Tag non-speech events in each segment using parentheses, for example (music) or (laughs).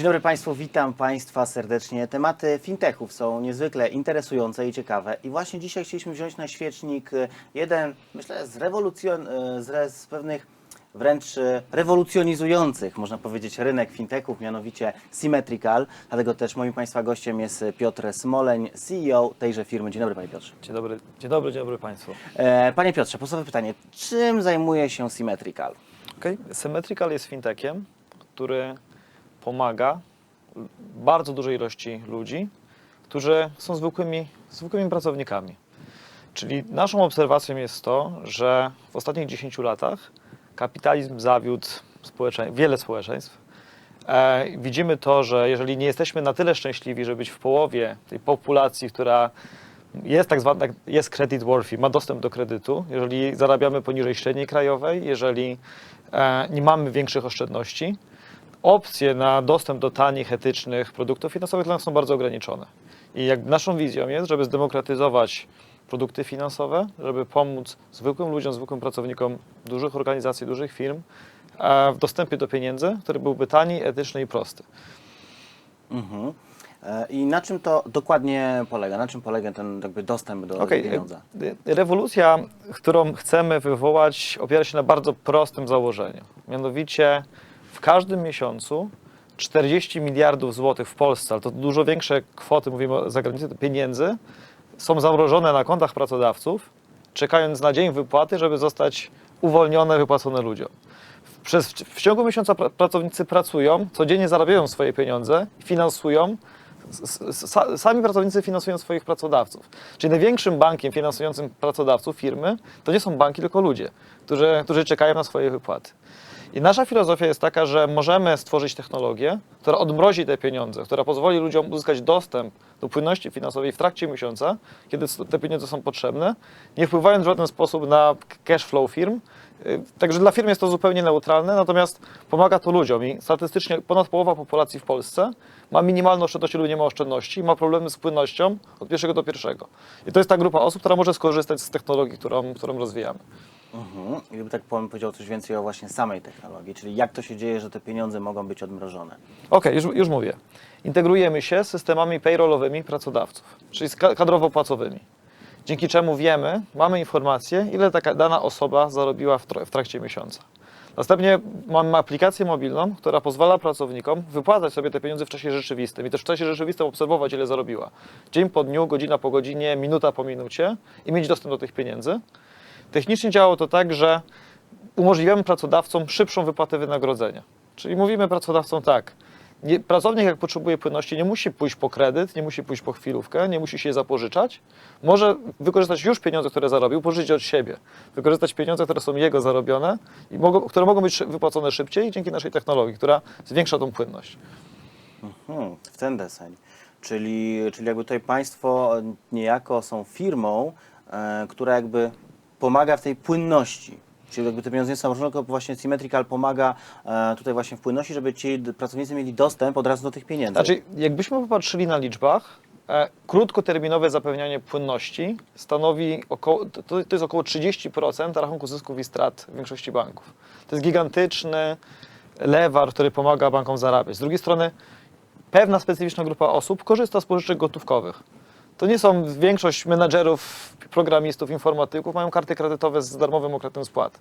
Dzień dobry Państwu, witam Państwa serdecznie. Tematy fintechów są niezwykle interesujące i ciekawe i właśnie dzisiaj chcieliśmy wziąć na świecznik e, jeden, myślę, z rewolucjon, e, z, z pewnych wręcz e, rewolucjonizujących, można powiedzieć, rynek fintechów, mianowicie Symmetrical. Dlatego też moim Państwa gościem jest Piotr Smoleń, CEO tejże firmy. Dzień dobry Panie Piotrze. Dzień dobry, dzień dobry, dzień dobry Państwu. E, Panie Piotrze, podstawowe pytanie, czym zajmuje się Symmetrical? Okay. Symmetrical jest fintechem, który pomaga bardzo dużej ilości ludzi, którzy są zwykłymi, zwykłymi pracownikami. Czyli naszą obserwacją jest to, że w ostatnich 10 latach kapitalizm zawiódł społecze- wiele społeczeństw. E, widzimy to, że jeżeli nie jesteśmy na tyle szczęśliwi, żeby być w połowie tej populacji, która jest tak zwana, jest credit worthy, ma dostęp do kredytu, jeżeli zarabiamy poniżej średniej krajowej, jeżeli e, nie mamy większych oszczędności, opcje na dostęp do tanich, etycznych produktów finansowych dla nas są bardzo ograniczone. I jak naszą wizją jest, żeby zdemokratyzować produkty finansowe, żeby pomóc zwykłym ludziom, zwykłym pracownikom dużych organizacji, dużych firm e, w dostępie do pieniędzy, który byłby tani, etyczny i prosty. Mhm. E, I na czym to dokładnie polega? Na czym polega ten jakby dostęp do, Okej, do pieniądza? e, Rewolucja, którą chcemy wywołać, opiera się na bardzo prostym założeniu. Mianowicie w każdym miesiącu 40 miliardów złotych w Polsce, ale to dużo większe kwoty, mówimy o zagranicy, pieniędzy, są zamrożone na kontach pracodawców, czekając na dzień wypłaty, żeby zostać uwolnione, wypłacone ludziom. Przez, w ciągu miesiąca pra, pracownicy pracują, codziennie zarabiają swoje pieniądze, finansują sami pracownicy finansują swoich pracodawców. Czyli największym bankiem finansującym pracodawców firmy to nie są banki, tylko ludzie, którzy, którzy czekają na swoje wypłaty. I nasza filozofia jest taka, że możemy stworzyć technologię, która odmrozi te pieniądze, która pozwoli ludziom uzyskać dostęp do płynności finansowej w trakcie miesiąca, kiedy te pieniądze są potrzebne, nie wpływając w żaden sposób na cash flow firm. Y, Także dla firm jest to zupełnie neutralne, natomiast pomaga to ludziom i statystycznie ponad połowa populacji w Polsce ma minimalne oszczędności lub nie ma oszczędności, ma problemy z płynnością od pierwszego do pierwszego. I to jest ta grupa osób, która może skorzystać z technologii, którą, którą rozwijamy. Mhm. Gdyby tak pan powiedział coś więcej o właśnie samej technologii, czyli jak to się dzieje, że te pieniądze mogą być odmrożone. Okej, już, już mówię. Integrujemy się z systemami payrollowymi pracodawców, czyli z ka- kadrowo-płacowymi. Dzięki czemu wiemy, mamy informację, ile taka dana osoba zarobiła w, w trakcie miesiąca. Następnie mamy aplikację mobilną, która pozwala pracownikom wypłacać sobie te pieniądze w czasie rzeczywistym i też w czasie rzeczywistym obserwować, ile zarobiła. Dzień po dniu, godzina po godzinie, minuta po minucie i mieć dostęp do tych pieniędzy. Technicznie działało to tak, że umożliwiamy pracodawcom szybszą wypłatę wynagrodzenia. Czyli mówimy pracodawcom tak, nie, pracownik jak potrzebuje płynności nie musi pójść po kredyt, nie musi pójść po chwilówkę, nie musi się zapożyczać, może wykorzystać już pieniądze, które zarobił, pożyczyć od siebie, wykorzystać pieniądze, które są jego zarobione i mogą, które mogą być wypłacone szybciej dzięki naszej technologii, która zwiększa tą płynność. Hmm, w ten deseń. Czyli, czyli jakby tutaj państwo niejako są firmą, e, która jakby pomaga w tej płynności. Czyli jakby te pieniądze nie są zamrożone, tylko właśnie Symmetrical pomaga e, tutaj właśnie w płynności, żeby ci pracownicy mieli dostęp od razu do tych pieniędzy. Znaczy, jakbyśmy popatrzyli na liczbach, e, krótkoterminowe zapewnianie płynności stanowi około, to, to jest około 30% rachunku zysków i strat w większości banków. To jest gigantyczny lewar, który pomaga bankom zarabiać. Z drugiej strony, pewna specyficzna grupa osób korzysta z pożyczek gotówkowych. To nie są większość menadżerów, programistów, informatyków, mają karty kredytowe z darmowym okresem spłat.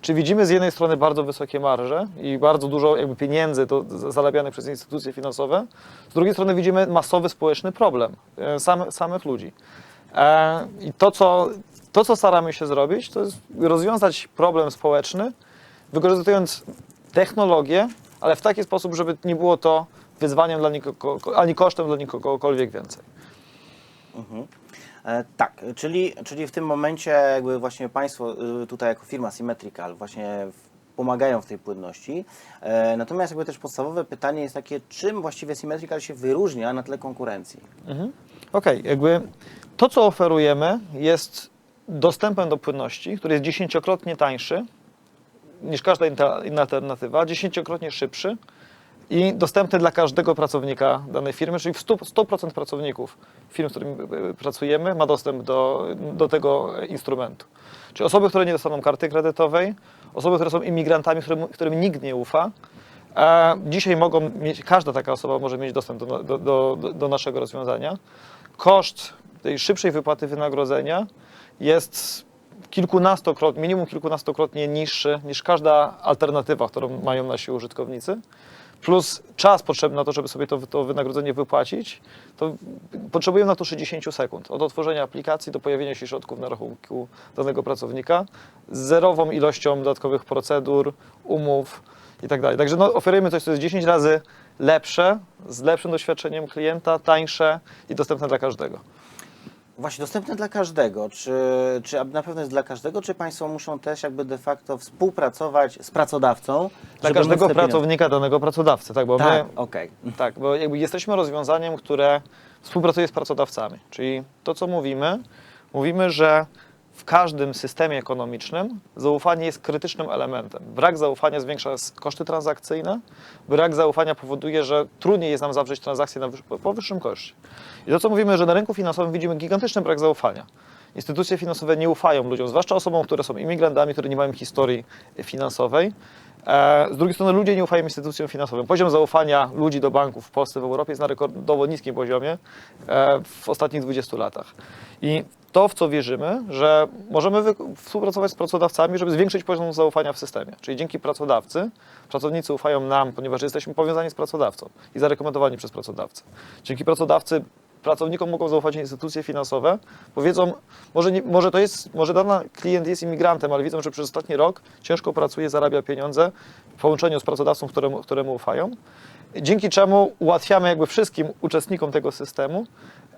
Czy widzimy z jednej strony bardzo wysokie marże i bardzo dużo jakby pieniędzy to z- zarabianych przez instytucje finansowe, z drugiej strony widzimy masowy społeczny problem e, same, samych ludzi. E, I to co, to, co staramy się zrobić, to jest rozwiązać problem społeczny, wykorzystując technologię, ale w taki sposób, żeby nie było to wyzwaniem dla nikogo, ani kosztem dla nikogokolwiek więcej. E, tak, czyli, czyli w tym momencie jakby właśnie Państwo y, tutaj jako firma Symmetrical właśnie pomagają w tej płynności. E, natomiast jakby też podstawowe pytanie jest takie, czym właściwie Symmetrical się wyróżnia na tle konkurencji? Okej, jakby to, co oferujemy, jest dostępem do płynności, który jest dziesięciokrotnie tańszy niż każda inna alternatywa, dziesięciokrotnie szybszy i dostępny dla każdego pracownika danej firmy, czyli w 100%, 100% pracowników firm, z którymi y, y, pracujemy, ma dostęp do, do tego instrumentu. Czyli osoby, które nie dostaną karty kredytowej, osoby, które są imigrantami, którym, którym nikt nie ufa, E, dzisiaj mogą mieć, każda taka osoba może mieć dostęp do, do, do, do naszego rozwiązania. Koszt tej szybszej wypłaty wynagrodzenia jest kilkunastokrotnie, minimum kilkunastokrotnie niższy niż każda alternatywa, którą mają nasi użytkownicy. Plus czas potrzebny na to, żeby sobie to, to wynagrodzenie wypłacić, to potrzebują na to 60 sekund. Od otworzenia aplikacji do pojawienia się środków na rachunku danego pracownika z zerową ilością dodatkowych procedur, umów i tak dalej. Także no, oferujemy coś, co jest 10 razy lepsze, z lepszym doświadczeniem klienta, tańsze i dostępne dla każdego. Właśnie dostępne dla każdego. Czy, czy na pewno jest dla każdego, czy Państwo muszą też jakby de facto współpracować z pracodawcą? Dla żeby móc każdego te pieniądze- pracownika danego pracodawcy, tak, bo Tak, my okej. Tak, bo jakby jesteśmy rozwiązaniem, które współpracuje z pracodawcami. Czyli to, co mówimy, mówimy, że w każdym systemie ekonomicznym zaufanie jest krytycznym elementem. Brak zaufania zwiększa koszty transakcyjne, brak zaufania powoduje, że trudniej jest nam zawrzeć transakcje na wyż- po wyższym koszcie. I to, co mówimy, że na rynku finansowym widzimy gigantyczny brak zaufania. Instytucje finansowe nie ufają ludziom, zwłaszcza osobom, które są imigrantami, które nie mają historii finansowej. E, Z drugiej strony ludzie nie ufają instytucjom finansowym. Poziom zaufania ludzi do banków w Polsce, w Europie jest na rekordowo niskim poziomie e, w ostatnich 20 latach. I to, w co wierzymy, że możemy współpracować z pracodawcami, żeby zwiększyć poziom zaufania w systemie. Czyli dzięki pracodawcy, pracownicy ufają nam, ponieważ jesteśmy powiązani z pracodawcą i zarekomendowani przez pracodawcę. Dzięki pracodawcy pracownikom mogą zaufać instytucje finansowe, bo wiedzą, może, nie, może to jest, może dany klient jest imigrantem, ale widzą, że przez ostatni rok ciężko pracuje, zarabia pieniądze w połączeniu z pracodawcą, któremu, któremu ufają. Dzięki czemu ułatwiamy jakby wszystkim uczestnikom tego systemu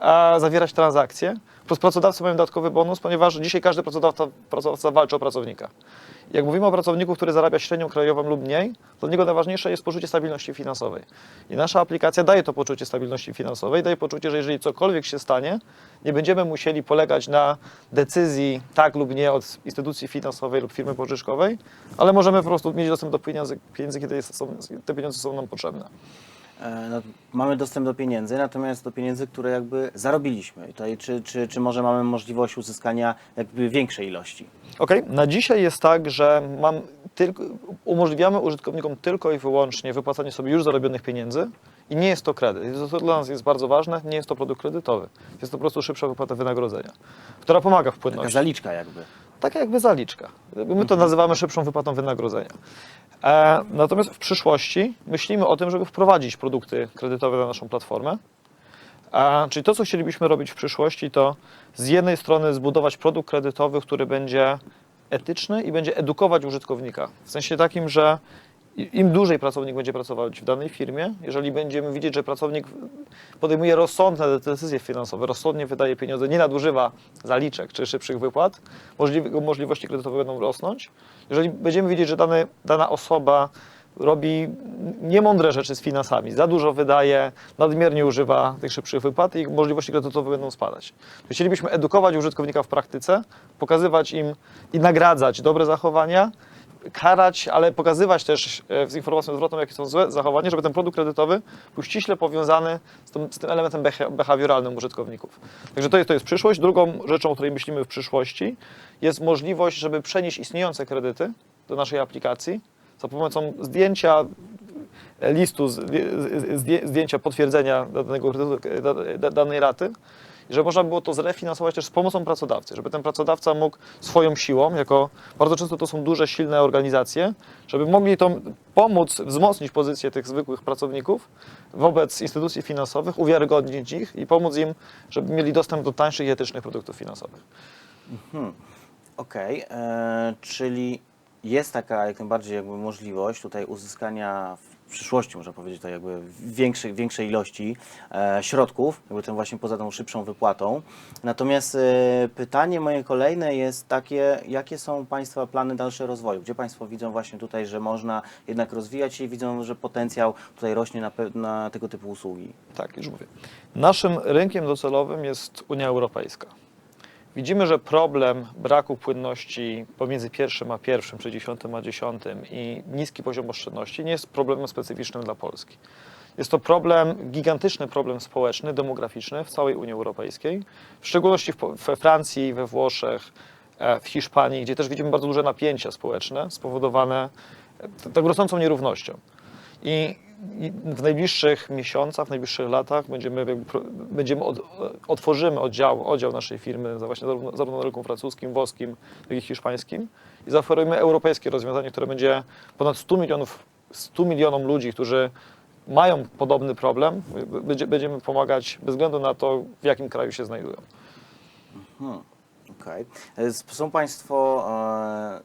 a, zawierać transakcje. Plus pracodawcy mają dodatkowy bonus, ponieważ dzisiaj każdy pracodawca, pracodawca walczy o pracownika. Jak mówimy o pracowniku, który zarabia średnią krajową lub mniej, to dla niego najważniejsze jest poczucie stabilności finansowej. I nasza aplikacja daje to poczucie stabilności finansowej, daje poczucie, że jeżeli cokolwiek się stanie, nie będziemy musieli polegać na decyzji tak lub nie od instytucji finansowej lub firmy pożyczkowej, ale możemy po prostu mieć dostęp do pieniędzy, pieniędzy kiedy są, te pieniądze są nam potrzebne. E, No, mamy dostęp do pieniędzy, natomiast do pieniędzy, które jakby zarobiliśmy. Tutaj, czy, czy, czy może mamy możliwość uzyskania jakby większej ilości? Ok, na dzisiaj jest tak, że mam tylko, umożliwiamy użytkownikom tylko i wyłącznie wypłacanie sobie już zarobionych pieniędzy i nie jest to kredyt. To, dla nas jest bardzo ważne, nie jest to produkt kredytowy. Jest to po prostu szybsza wypłata wynagrodzenia, która pomaga w Taka płynności. zaliczka jakby. Taka jakby zaliczka. My to nazywamy szybszą wypłatą wynagrodzenia. E, natomiast w przyszłości myślimy o tym, żeby wprowadzić produkty kredytowe na naszą platformę. E, czyli to, co chcielibyśmy robić w przyszłości, to z jednej strony zbudować produkt kredytowy, który będzie etyczny i będzie edukować użytkownika. W sensie takim, że im dłużej pracownik będzie pracować w danej firmie, jeżeli będziemy widzieć, że pracownik podejmuje rozsądne decyzje finansowe, rozsądnie wydaje pieniądze, nie nadużywa zaliczek czy szybszych wypłat, możliwe, możliwości kredytowe będą rosnąć. Jeżeli będziemy widzieć, że dany, dana osoba robi niemądre rzeczy z finansami, za dużo wydaje, nadmiernie używa tych szybszych wypłat i możliwości kredytowe będą spadać. Chcielibyśmy edukować użytkownika w praktyce, pokazywać im i nagradzać dobre zachowania, karać, ale pokazywać też e, z informacją zwrotną, jakie są złe zachowania, żeby ten produkt kredytowy był ściśle powiązany z tym, z tym elementem beha- behawioralnym użytkowników. Także to jest, to jest przyszłość. Drugą rzeczą, o której myślimy w przyszłości, jest możliwość, żeby przenieść istniejące kredyty do naszej aplikacji za pomocą zdjęcia e, listu, zdjęcia potwierdzenia danego kredytu, da- danej raty, żeby można było to zrefinansować też z pomocą pracodawcy, żeby ten pracodawca mógł swoją siłą, jako bardzo często to są duże, silne organizacje, żeby mogli to pomóc wzmocnić pozycję tych zwykłych pracowników wobec instytucji finansowych, uwiarygodnić ich i pomóc im, żeby mieli dostęp do tańszych i etycznych produktów finansowych. Okej, e, czyli jest taka jak najbardziej jakby możliwość tutaj uzyskania przyszłości, można powiedzieć, tutaj jakby większej, większej ilości e, środków, jakby tym właśnie poza tą szybszą wypłatą. Natomiast e, pytanie moje kolejne jest takie, jakie są Państwa plany dalszego rozwoju? Gdzie Państwo widzą właśnie tutaj, że można jednak rozwijać się i widzą, że potencjał tutaj rośnie na, na tego typu usługi? Tak, już mówię. Naszym rynkiem docelowym jest Unia Europejska. Widzimy, że problem braku płynności pomiędzy pierwszym a pierwszym, czy dziesiątym a dziesiątym i niski poziom oszczędności nie jest problemem specyficznym dla Polski. Jest to problem, gigantyczny problem społeczny, demograficzny w całej Unii Europejskiej, w szczególności we Francji, we Włoszech, e, w Hiszpanii, gdzie też widzimy bardzo duże napięcia społeczne spowodowane t- tą rosnącą nierównością. I w najbliższych miesiącach, w najbliższych latach będziemy, będziemy od, otworzymy oddział, oddział naszej firmy właśnie zarówno, zarówno na rynku francuskim, włoskim, jak i hiszpańskim i zaoferujemy europejskie rozwiązanie, które będzie ponad 100 milionów 100 milionom ludzi, którzy mają podobny problem, będzie, będziemy pomagać bez względu na to, w jakim kraju się znajdują. Hmm, Okej. E, Są Państwo e,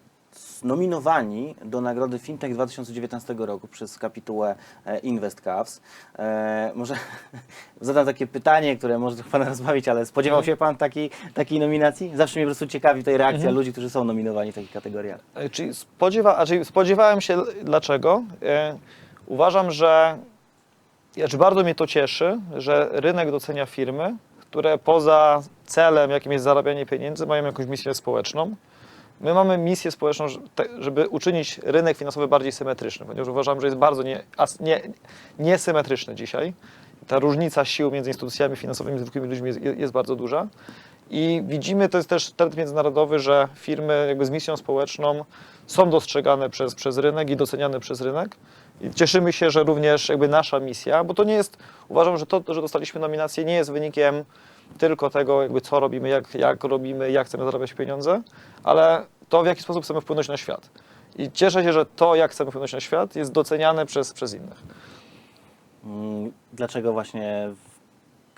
nominowani do nagrody Fintech 2019 roku przez kapitułę e, Invest Caps. E, może (laughs) zadam takie pytanie, które może trochę Pana rozbawić, ale spodziewał się Pan takiej, takiej nominacji? Zawsze mnie po prostu ciekawi tutaj reakcja ludzi, którzy są nominowani w takich kategoriach. E, Czyli spodziewa, a czyli spodziewałem się dlaczego. E, uważam, że znaczy bardzo mnie to cieszy, że rynek docenia firmy, które poza celem, jakim jest zarabianie pieniędzy, mają jakąś misję społeczną. My mamy misję społeczną, żeby uczynić rynek finansowy bardziej symetryczny, ponieważ uważam, że jest bardzo nie, nie, niesymetryczny dzisiaj. Ta różnica sił między instytucjami finansowymi zwykłymi ludźmi jest, jest bardzo duża. I widzimy, to jest też trend międzynarodowy, że firmy jakby z misją społeczną są dostrzegane przez, przez rynek i doceniane przez rynek. I cieszymy się, że również jakby nasza misja, bo to nie jest, uważam, że to, że dostaliśmy nominację nie jest wynikiem tylko tego, jakby co robimy, jak, jak robimy, jak chcemy zarabiać pieniądze, ale to, w jaki sposób chcemy wpłynąć na świat. I cieszę się, że to, jak chcemy wpłynąć na świat, jest doceniane przez, przez innych. Mm, Dlaczego właśnie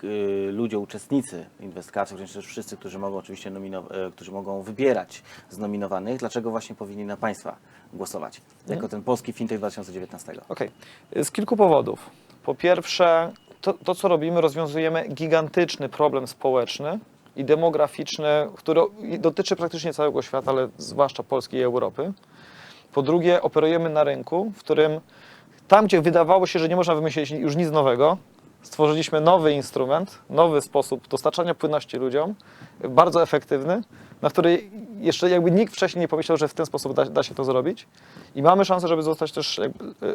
y, ludzie, uczestnicy inwestycji, również też wszyscy, którzy mogą oczywiście e, którzy mogą wybierać z nominowanych, dlaczego właśnie powinni na Państwa głosować? Jako ten polski Fintech 2019. Okej, z kilku powodów. Po pierwsze, to, to, co robimy, rozwiązujemy gigantyczny problem społeczny i demograficzny, który dotyczy praktycznie całego świata, ale zwłaszcza Polski i Europy. Po drugie, operujemy na rynku, w którym tam, gdzie wydawało się, że nie można wymyślić już nic nowego, stworzyliśmy nowy instrument, nowy sposób dostarczania płynności ludziom, bardzo efektywny, na który jeszcze jakby nikt wcześniej nie pomyślał, że w ten sposób da, da się to zrobić. I mamy szansę, żeby zostać też e,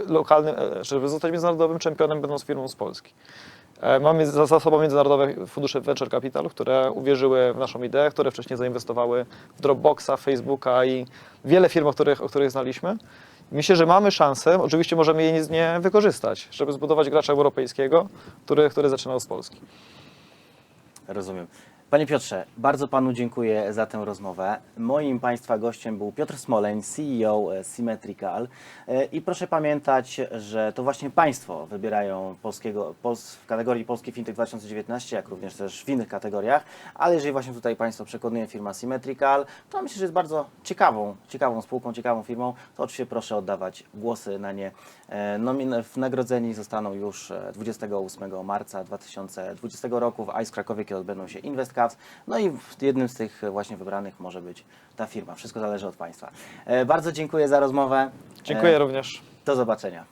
lokalnym, e, żeby zostać międzynarodowym czempionem, będąc firmą z Polski. E, Mamy za za sobą międzynarodowe fundusze Venture Capital, które uwierzyły w naszą ideę, które wcześniej zainwestowały w Dropboxa, Facebooka i wiele firm, o których, o których znaliśmy. Myślę, że mamy szansę, oczywiście możemy jej nie wykorzystać, żeby zbudować gracza europejskiego, który, który zaczynał z Polski. Rozumiem. Panie Piotrze, bardzo Panu dziękuję za tę rozmowę. Moim Państwa gościem był Piotr Smoleń, CEO e, Symmetrical. E, I proszę pamiętać, że to właśnie Państwo wybierają polskiego, Pols, w kategorii Polski Fintech 2019, jak również też w innych kategoriach. Ale jeżeli właśnie tutaj Państwo przekonuje firma Symmetrical, to myślę, że jest bardzo ciekawą, ciekawą spółką, ciekawą firmą. To oczywiście proszę oddawać głosy na nie. E, Nomin- w nagrodzeni zostaną już e, 28 marca 2020 roku w ICE Krakowie, kiedy odbędą się Invest No i jednym z tych właśnie wybranych może być ta firma. Wszystko zależy od Państwa. E, Bardzo dziękuję za rozmowę. Dziękuję E, również. Do zobaczenia.